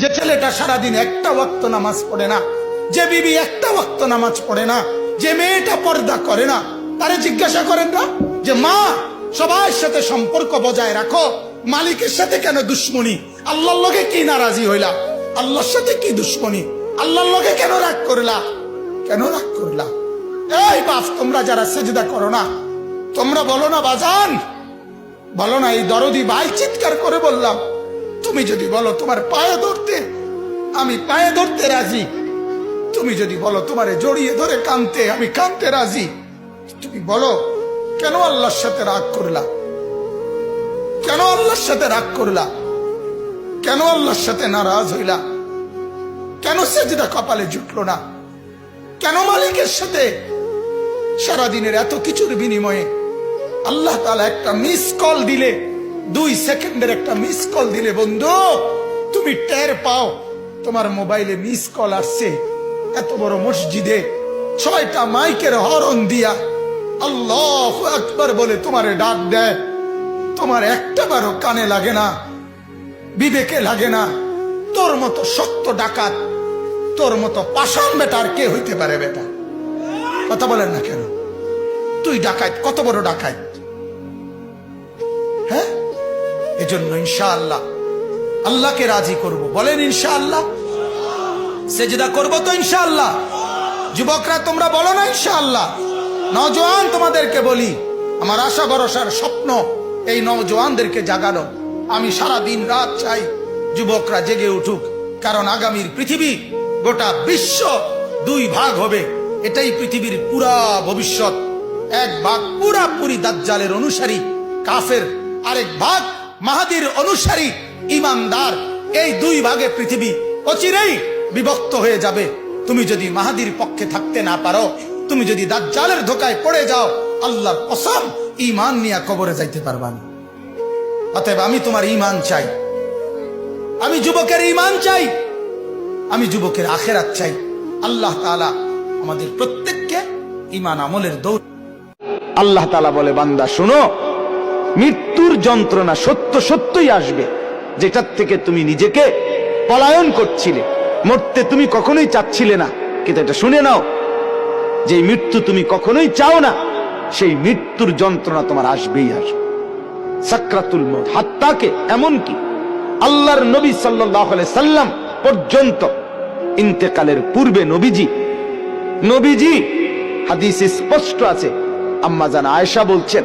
যে ছেলেটা সারাদিন একটা ওয়াক্ত নামাজ পড়ে না, যে বিবি একটা ওয়াক্ত নামাজ পড়ে না, যে মেয়েটা পর্দা করে না, তারে জিজ্ঞাসা করেন না যে, মা সবার সাথে সম্পর্ক বজায় রাখো, মালিকের সাথে কেন দুশ্মনী? আল্লাহর লগে কি নারাজি হইলা? আল্লাহর সাথে কি দুশ্মনী? আল্লাহর লগে কেন রাগ করলা? কেন রাগ করলা? এই বাপ, তোমরা যারা সেজদা করো না, তোমরা বলো না, বাজান, বলো না, এই দরদি ভাই চিৎকার করে বললাম তুমি যদি বলো তোমার পায়ে ধরতে, আমি পায়ে ধরতে রাজি। তুমি যদি বলো তোমারে জড়িয়ে ধরে কানতে, আমি কানতে রাজি। তুমি বলো, কেন আল্লাহর সাথে রাগ করলা? কেন আল্লাহর সাথে রাগ করলা? কেন আল্লাহর সাথে নারাজ হইলা? কেন সেজদা কপালে জুটলো না? কেন মালিকের সাথে সারাদিনের এত কিছুর বিনিময়ে আল্লাহ তালা একটা মিস কল দিলে দুই সেকেন্ডের একটা মিস কল দিলে বন্ধু, তুমি টের পাও, তোমার মোবাইলে মিস কল আসছে। এত বড় মসজিদে ছয়টা মাইকের হরণ দিয়া আল্লাহ একবার বলে তোমারে ডাক দেয়। তোমার একটা বারো কানে লাগে না, বিবেকে লাগে না। তোর মতো শক্ত ডাকাত, তোর মতো পাষাণ বেটার কে হইতে পারে বেটা? কথা বলেন না কেন? তুই ডাকাত, কত বড় ডাকাত? এজন্য ইনশাআল্লাহ আল্লাহকে রাজি করব। বলেন ইনশাআল্লাহ। সেজদা করব তো ইনশাআল্লাহ। যুবকরা, তোমরা বলো না ইনশাআল্লাহ। নজওয়ান তোমাদেরকে বলি, আমার আশা ভরসার স্বপ্ন এই নওজোয়ানদেরকে জাগানো। আমি সারা দিন রাত চাই যুবকরা জেগে উঠুক, কারণ আগামীর পৃথিবী গোটা বিশ্ব দুই ভাগ হবে। এটাই পৃথিবীর পুরা ভবিষ্যৎ। এক ভাগ পুরাপুরি দাজ্জালের অনুসারী, কাফের, আরেক ভাগ মাহাদির অনুসারী ইমানদার। এই দুই ভাগে পৃথিবী অচিরেই বিভক্ত হয়ে যাবে। তুমি যদি মাহাদির পক্ষে থাকতে না পারো, তুমি যদি দাজ্জালের ধোকায় পড়ে যাও, আল্লাহর কসম ইমান নিয়ে কবরে যাইতে পারবা না। অতএব আমি তোমার ইমান চাই। আমি যুবকের ইমান চাই। আমি যুবকের আখেরাত চাই। আল্লাহ তাআলা আমাদের প্রত্যেককে ইমান আমলের দৌড় আল্লাহ তালা বলে, বান্দা, শোনো। মৃত্যুর যন্ত্রণা সত্য সত্যই আসবে, যেটার থেকে তুমি নিজেকে পলায়ন করছিলে। মরতে তুমি কখনোই চাচ্ছিলে না, কিন্তু এটা শুনে নাও যে মৃত্যু তুমি কখনোই চাও না, সেই মৃত্যুর যন্ত্রণা তোমার আসবেই আসবে। সাকরাতুল মত হাত্তাকে এমনকি আল্লাহর নবী সাল্লাহ সাল্লাম পর্যন্ত ইন্তেকালের পূর্বে নবীজি নবীজি হাদিস স্পষ্ট আছে, আম্মা জান আয়েশা বলছেন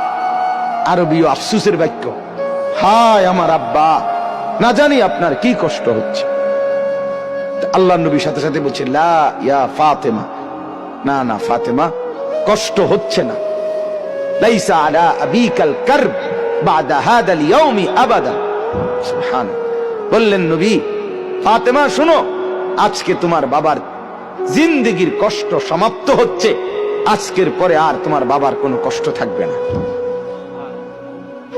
আরবীয় আফসুসের বাক্য। হায় আমার আব্বা, না জানি আপনার কি কষ্ট হচ্ছে। আল্লাহ নবীর সাথে সাথে বলছে, লা ফাতেমা। না না, ফাতেমা, কষ্ট হচ্ছে না। বললেন নবী, ফাতেমা, শোনো, আজকে তোমার বাবার জিন্দেগির কষ্ট সমাপ্ত হচ্ছে। আজকের পরে আর তোমার বাবার কোনো কষ্ট থাকবে না।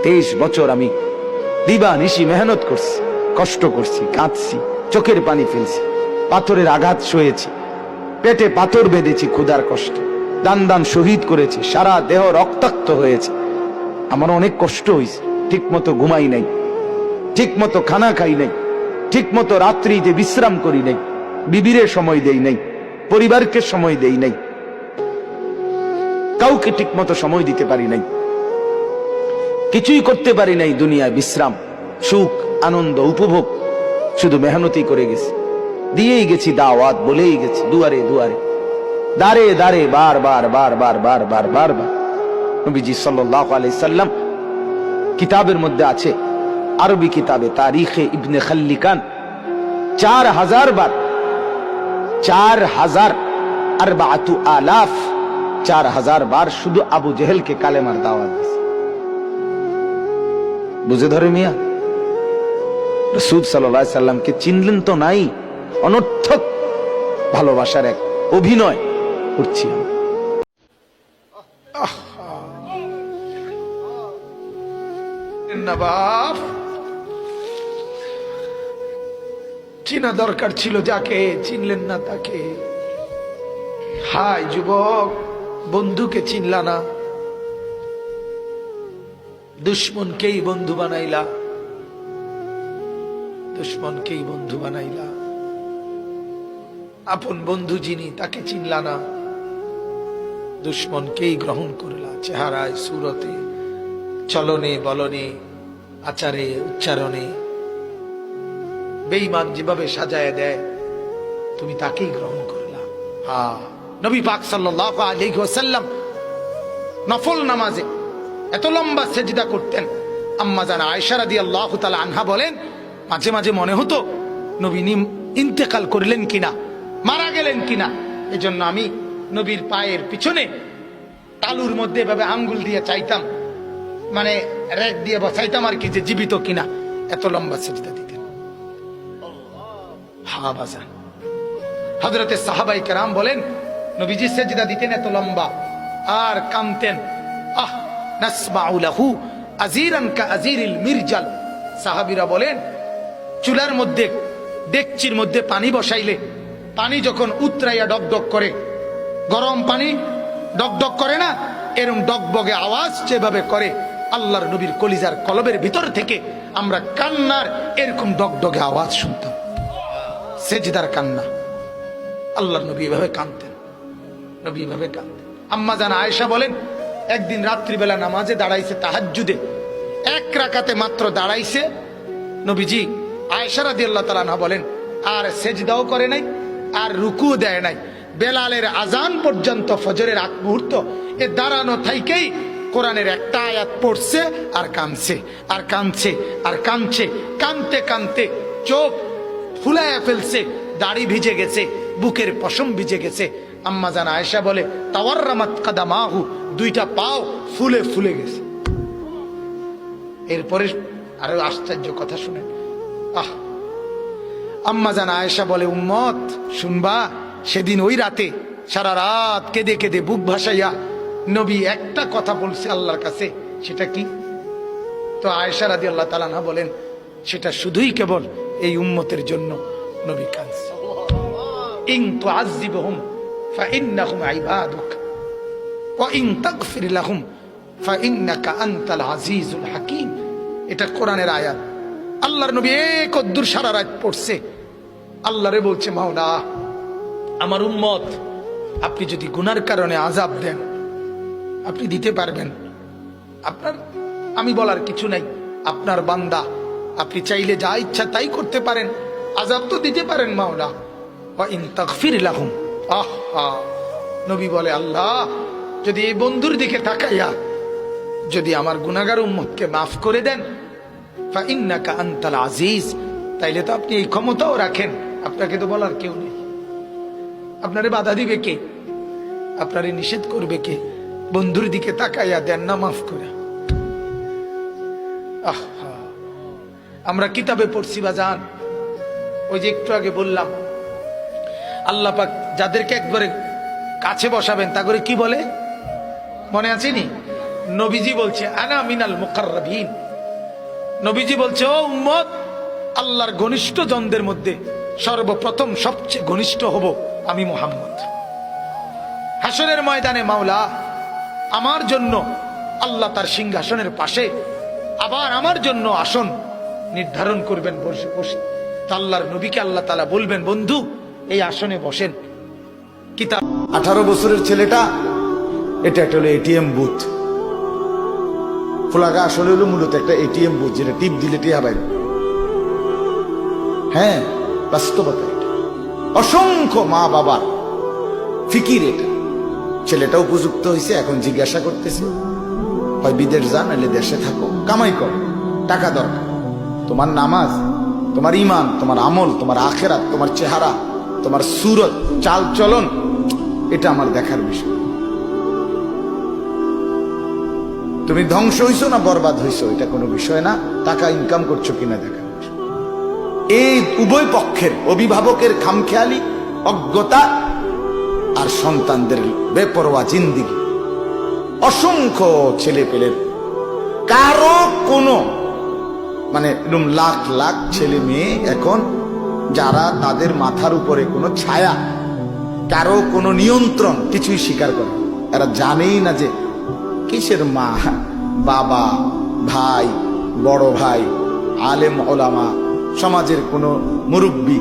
তেইশ বছর আমি দিবা নিশি মেহনত করছি, কষ্ট করছি, কাঁদছি, চোখের পানি ফেলছি, পাথরের আঘাত সয়েছি, পেটে পাথর বেঁধেছি ক্ষুধার কষ্ট, দান দান শহীদ করেছি, সারা দেহ রক্তাক্ত হয়েছে। আমার অনেক কষ্ট হয়েছে ঠিক মতো ঘুমাই নাই ঠিক মতো খানা খাই নাই ঠিক মতো রাত্রিতে বিশ্রাম করি নাই, বিবিরে সময় দেই নাই, পরিবারকে সময় দেই নাই, কাউকে ঠিক মতো সময় দিতে পারি নাই। কিছুই করতে পারি নাই দুনিয়ায় বিশ্রাম, সুখ, আনন্দ, উপভোগ। শুধু মেহনতি করে গেছি। দিয়েই গেছি দাওয়াত, বলেই গেছি দুয়ারে দুয়ারে। দাঁড়ে দাঁড়ে, বার বার বার বার বার বার বার বার। নবীজি সাল্লাহ আলাইসাল্লাম কিতাবের মধ্যে আছে, আরবি কিতাবে, তারিখে ইবনে খাল্লিকান, চার হাজার বার, চার হাজার আর বাতু আলাফ, চার হাজার বার শুধু আবু জেহেলকে কালেমার দাওয়াত দিয়েছে। বুঝে ধরে মিয়া। রসুদ সাল্লাহ সাল্লামকে চিনলেন তো নাই, অনর্থক ভালোবাসার এক অভিনয় করছি চিনা দরকার ছিল যাকে, চিনলেন না তাকে। হাই যুবক, বন্ধুকে চিনলা না। দুশ্মনকেই বন্ধু বানাইলা? দুশ্মনকেই বন্ধু বানাইলা? আপন বন্ধু যিনি, তাকে চিনলা না। দুশ্মনকেই গ্রহণ করলা? চেহারায়, সুরতে, চলনে, বলনে, আচারে, উচ্চারণে। বেঈমান যেভাবে সাজায় দেয়, তুমি তাকেই গ্রহণ করলা। হা, নবী পাক আলাইহি ওয়াসাল্লাম নফল নামাজে এত লম্বা সেজিদা করতেন। আম্মা জানা আয়েশা রাদিয়াল্লাহু তাআলা আনহা বলেন, মাঝে মাঝে মনে হতো, নবী নিম ইন্তেকাল করলেন কিনা, মারা গেলেন কিনা। এজন্য আমি নবীর পায়ের পিছনে তালুর মধ্যে এভাবে আঙ্গুল দিয়ে চাইতাম মানে রেক দিয়ে বসাইতাম আর কি যে জীবিত কিনা। এত লম্বা সেজদা দিতেন। হা সাহাবাই কেরাম বলেন, নবীজি সেজদা দিতেন এত লম্বা, আর কামতেন নাসমাউলাহু আজিরান কা আজিরিল মির্জাল। সাহাবীরা বলেন, চুলার মধ্যে, ডেকচির মধ্যে পানি বসাইলে, পানি যখন উতরাইয়া ডকডক করে, গরম পানি ডকডক করে না, এরম ডকবগে আওয়াজ যেভাবে করে, আল্লাহর নবীর কলিজার কলবের ভিতর থেকে আমরা কান্নার এরকম ডকডগে আওয়াজ শুনতাম। সেজদার কান্না। আল্লাহর নবী এভাবে কাঁদতেন। নবী এভাবে কাঁদতেন। আম্মা জান আয়েশা বলেন একদিন রাত্রিবেলা নামাজে দাঁড়াইছে তাহাজ্জুদে। এক রাকাতে মাত্র দাঁড়াইছে। নবীজি আয়েশা রাদিয়াল্লাহু তাআলা না বলেন, আর সেজদাও করে নাই, আর রুকুও দেয় নাই। বেলালের আজান পর্যন্ত ফজরের আগ মুহূর্ত, এ দাঁড়ানো থাইকেই কোরআনের একটা আয়াত পড়ছে, আর কানছে আর কানছে আর কানছে কানতে কানতে চোখ ফুলাইয়া ফেলছে, দাড়ি ভিজে গেছে, বুকের পশম ভিজে গেছে আম্মা জান আয়েশা বলে তাওয়ার রামাত কাদামাহু দুইটা পাও ফুলে ফুলে গেছে। এরপরে আরও আশ্চর্য কথা শুনেন। আহ! আম্মা জান আয়েশা বলে, উম্মত, শুনবা, সেদিন ওই রাতে সারা রাত কেঁদে কেঁদে বুক ভাসাইয়া নবী একটা কথা বলছে আল্লাহর কাছে, সেটা কি? তো আয়েশা রাদি আল্লাহ তালানা বলেন, সেটা শুধুই কেবল এই উম্মতের জন্য নবী কাঁদছে। ইং তো আজিবহুম ফাইন্নাহুম আইবাদুক ওয়া ইং তাগফির লাহুম ফাইন্নাকা আনতাল আজিজুল হাকিম এটা কোরআনের আয়াত। আল্লাহর নবী এক অদ্দুর সারা রাত পড়ছে। আল্লাহরে বলছে, মাওলা, আমার উম্মত, আপনি যদি গুনার কারণে আজাব দেন, আপনি দিতে পারবেন। আপনার, আমি বলার কিছু নাই। আপনার বান্দা, আপনি চাইলে যা ইচ্ছা তাই করতে পারেন। আজাব তো দিতে পারেন, মাওলা। বা ইন তাগফির লাহুম। আহা, নবী বলে, আল্লাহ, যদি এই বন্ধুর দিকে তাকাইয়া যদি আমার গুনাগার উম্মতকে মাফ করে দেন আজিজ, তাইলে তো আপনি এই ক্ষমতাও রাখেন। আপনাকে তো বলার কেউ নেই। আপনারে বাধা দিবে কে? আপনারে নিষেধ করবে কে? বন্ধুর দিকে তাকাইয়া দেন না, মাফ করে। আহা, আমরা কিতাবে পড়ছি বা যান ওই যে একটু আগে বললাম আল্লাহ পাক যাদেরকে একবারে কাছে বসাবেন, তা করে কি বলে? মনে আছে নি? নবীজি বলছে, আনা মিনাল মুকাররাবিন। নবীজি বলছে, ও উম্মত, আল্লাহর ঘনিষ্ঠ জনদের মধ্যে সর্বপ্রথম সবচেয়ে ঘনিষ্ঠ হব আমি মোহাম্মদ। হাসনের ময়দানে মাওলা, আমার জন্য আল্লাহ তার সিংহাসনের পাশে আবার আমার জন্য আসন নির্ধারণ করবেন বসে বসে। আল্লাহর নবীকে আল্লাহ তালা বলবেন, বন্ধু এই আসনে বসেন। কিতাব আঠারো বছরের ছেলেটা, এটা একটা হলো এটিএম বুথ। ফোলাগা আসলে হলো মূলত একটা এটিএম বুথ, যেটা টিপ দিলে টিয়া বাইরে হ্যাঁ বাস্তবতা এটা। অসংখ্য মা বাবার ফিকির এটা। ছেলেটা উপযুক্ত হয়েছে এখন জিজ্ঞাসা করতেছে, হয় বিদেশ যা, নাহলে দেশে থাকো, কামাই করো, টাকা দরকার। তোমার নামাজ, তোমার ইমান তোমার আমল, তোমার আখেরাত, তোমার চেহারা তোমার সুরত, চাল চলন, এটা আমার দেখার বিষয়। তুমি ধ্বংস হইছো না বরবাদ হইছো, এটা কোনো বিষয় না, টাকা ইনকাম করছ কিনা দেখার এই উভয় পক্ষের অভিভাবকের খামখেয়ালি, অজ্ঞতা আর সন্তানদের বেপরোয়া জিন্দিগি। অসংখ্য ছেলে পেলের কারও কোনো মানে লাখ লাখ ছেলে মেয়ে এখন যারা তাদের মাথার উপরে কোনো ছায়া, কারও কোনো নিয়ন্ত্রণ কিছুই স্বীকার করে এরা জানেই না যে কিসের মা, বাবা, ভাই, বড় ভাই, আলেম, ওলামা, সমাজের কোনো মুরব্বী,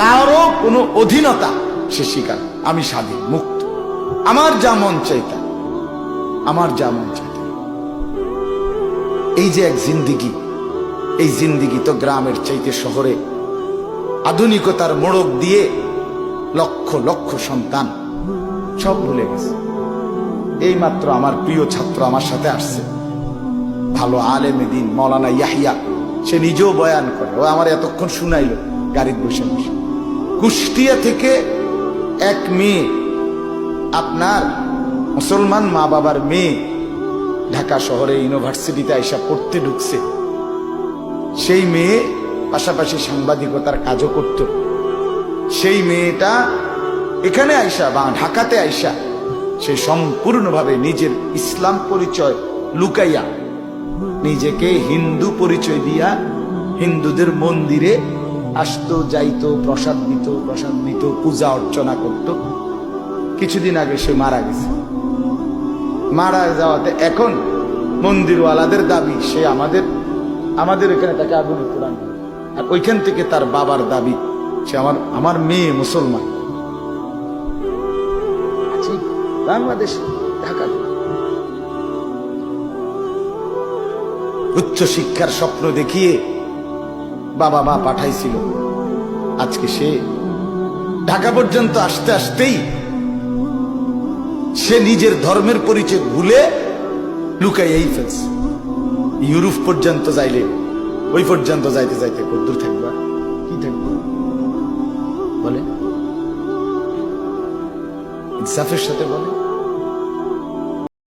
কারও কোনো অধীনতা সে স্বীকার আমি স্বাধীন, মুক্ত। আমার যা মন চাইতা আমার যা মন চাইতা এই যে এক জিন্দিগি, এই জিন্দিগি তো গ্রামের চাইতে শহরে আধুনিকতার মোড়ক দিয়ে লক্ষ লক্ষ সন্তান সব ভুলে গেছে। এই মাত্র আমার প্রিয় ছাত্র আমার সাথে আসছে। ভালো আলেমে দিন, মৌলানা ইয়াহিয়া, সে নিজেও বয়ান করে। ও আমার এতক্ষণ শুনাইল, গাড়ির বসে বসে। কুষ্টিয়া থেকে এক মেয়ে, আপনার মুসলমান মা বাবার মেয়ে, ঢাকা শহরে ইউনিভার্সিটিতে আইসা পড়তে ঢুকছে। সেই মেয়ে পাশাপাশি সাংবাদিকতার কাজও করত। সেই মেয়েটা এখানে আইসা বা ঢাকাতে আইসা সে সম্পূর্ণভাবে নিজের ইসলাম পরিচয় লুকাইয়া, নিজেকে হিন্দু পরিচয় দিয়া হিন্দুদের মন্দিরে আসতো, যাইতো, প্রসাদ দিত প্রসাদ দিত পূজা অর্চনা করত। কিছুদিন আগে সে মারা গেছে। মারা যাওয়াতে এখন মন্দিরওয়ালাদের দাবি, সে আমাদের আমাদের এখানে তাকে আগুনে কোরআন আর ওইখান থেকে তার বাবার দাবি সে আমার আমার মেয়ে মুসলমান। বাংলাদেশ, ঢাকা। উচ্চ শিক্ষার স্বপ্ন দেখিয়ে বাবা মা পাঠাইছিল। আজকে সে ঢাকা পর্যন্ত আসতে আসতেই সে নিজের ধর্মের পরিচয় ভুলে লুকাইয়াই ফেলছে। ইউরোপ পর্যন্ত যাইলে ওই পর্যন্ত যাইতে যাইতে কদ্দূর থাকবা। কি থাকব? বলে। ইনসাফের সাথে বলে।